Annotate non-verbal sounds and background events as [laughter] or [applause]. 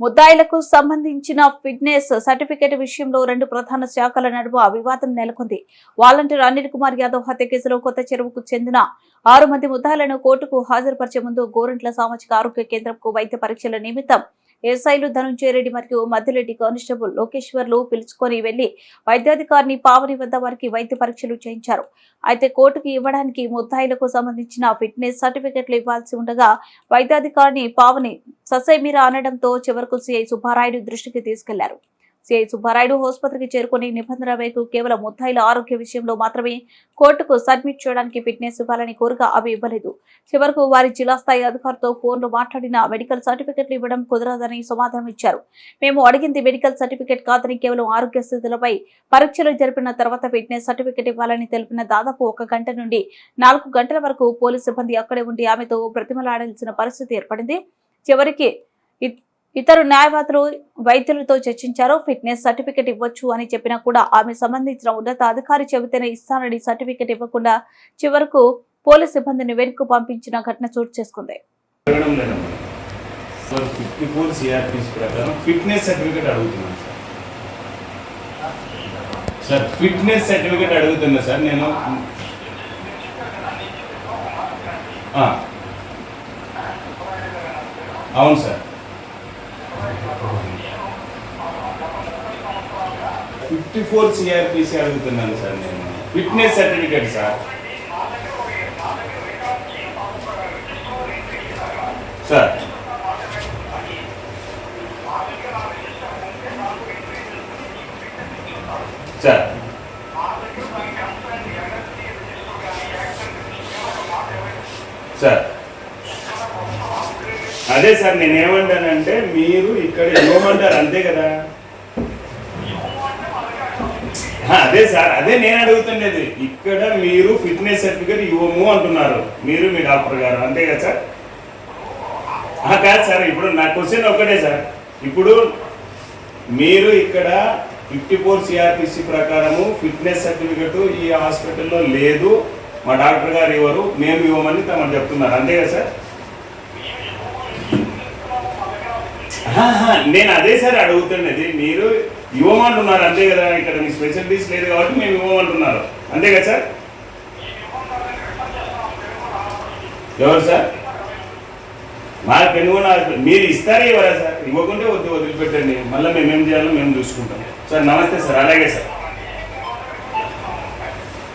ముద్దాయిలకు సంబంధించిన fitness certificate విషయంలో రెండు ప్రధాన శాఖల నడుమ వివాదం నెలకొంది. వాలంటీర్ అనిల్ కుమార్ యాదవ్ హత్య కేసులో కొత్త చెరువుకు చెందిన ఆరు మంది ముద్దాయిలను కోర్టుకు హాజరుపరిచే ముందు గోరంట్ల సామాజిక ఆరోగ్య కేంద్రంకు వైద్య పరీక్షల నిమిత్తం ఎస్ఐలు ధనుంజయ రెడ్డి మరియు మధ్యరెడ్డి కానిస్టేబుల్ లోకేశ్వర్లు పిలుచుకొని వెళ్ళి వైద్యాధికారిని పావని వద్ద వారికి వైద్య పరీక్షలు చేయించారు. అయితే కోర్టుకు ఇవ్వడానికి ముద్దాయిలకు సంబంధించిన ఫిట్నెస్ సర్టిఫికెట్లు ఇవ్వాల్సి ఉండగా వైద్యాధికారిని పావని ససైమీరా అనడంతో చివరకు సిఐ సుబ్బారాయుడు దృష్టికి తీసుకెళ్ళారు. సిఐ సుబ్బారాయుడు ఆసుపత్రికి చేరుకుని నిబంధన మేరకు కేవలం ముద్దాయిల ఆరోగ్య విషయంలో మాత్రమే కోర్టుకు సబ్మిట్ చేయడానికి ఫిట్నెస్ ఇవ్వాలని కోరిక అవి ఇవ్వలేదు. చివరకు వారి జిల్లా స్థాయి అధికారితో ఫోన్లో మాట్లాడిన మెడికల్ సర్టిఫికెట్లు ఇవ్వడం కుదరదని సమాధానం ఇచ్చారు. మేము అడిగింది మెడికల్ సర్టిఫికెట్ కాదని కేవలం ఆరోగ్య స్థితులపై పరీక్షలు జరిపిన తర్వాత ఫిట్నెస్ సర్టిఫికెట్ ఇవ్వాలని తెలిపిన దాదాపు ఒక గంట నుండి నాలుగు గంటల వరకు పోలీస్ సిబ్బంది అక్కడే ఉండి ఆమెతో ప్రతిమలాడాల్సిన పరిస్థితి ఏర్పడింది. చివరికి ఇతరు న్యాయవాదులు వైద్యులతో చర్చించారు. ఫిట్నెస్ సర్టిఫికెట్ ఇవ్వచ్చు అని చెప్పినా కూడా ఆమె సంబంధించిన ఉన్నతాధికారి చెబితేనే ఇస్తానని సర్టిఫికెట్ ఇవ్వకుండా చివరకు పోలీస్ సిబ్బందిని వెనుక పంపించిన ఘటన చోటు చేసుకుంది. సార్ ఫిట్నెస్ సర్టిఫికేట్ అడుగుతున్నా సార్ నేను అవును సార్. ఫిఫ్టీ ఫోర్ సిఆర్పిసి అడుగుతున్నాను సార్ నేను. Fitness certificate sir. Sir. Sir. Sir. అదే సార్ నేను ఏమంటానంటే మీరు ఇక్కడ ఇవ్వమంటారు అంతే కదా. [laughs] అదే సార్ అదే నేను అడుగుతుండేది. ఇక్కడ మీరు ఫిట్నెస్ సర్టిఫికేట్ ఇవ్వము అంటున్నారు. మీరు మీ డాక్టర్ గారు అంతే కదా సార్? ఆ, కాదు సార్ ఇప్పుడు నా క్వశ్చన్ ఒకటే సార్. ఇప్పుడు మీరు ఇక్కడ ఫిఫ్టీ ఫోర్ సిఆర్పిసి ప్రకారము ఫిట్నెస్ సర్టిఫికెట్ ఈ హాస్పిటల్లో లేదు. మా డాక్టర్ గారు ఇవ్వరు మేము ఇవ్వమని తమను చెప్తున్నారు. అంతే కదా సార్? నేను అదే సార్ అడుగుతున్నది. మీరు ఇవ్వమంటున్నారు. అంతే కదా ఇక్కడ మీ స్పెషలిటీస్ లేదు కాబట్టి మేము ఇవ్వమంటున్నారు. అంతే కదా సార్? ఎవరు సార్? మా పెనుగొనాలి మీరు ఇస్తారే ఇవ్వరా సార్? ఇవ్వకుంటే వద్దు వదిలిపెట్టండి. మళ్ళీ మేము ఏం చేయాలో మేము చూసుకుంటాం. సార్ నమస్తే సార్. అలాగే సార్.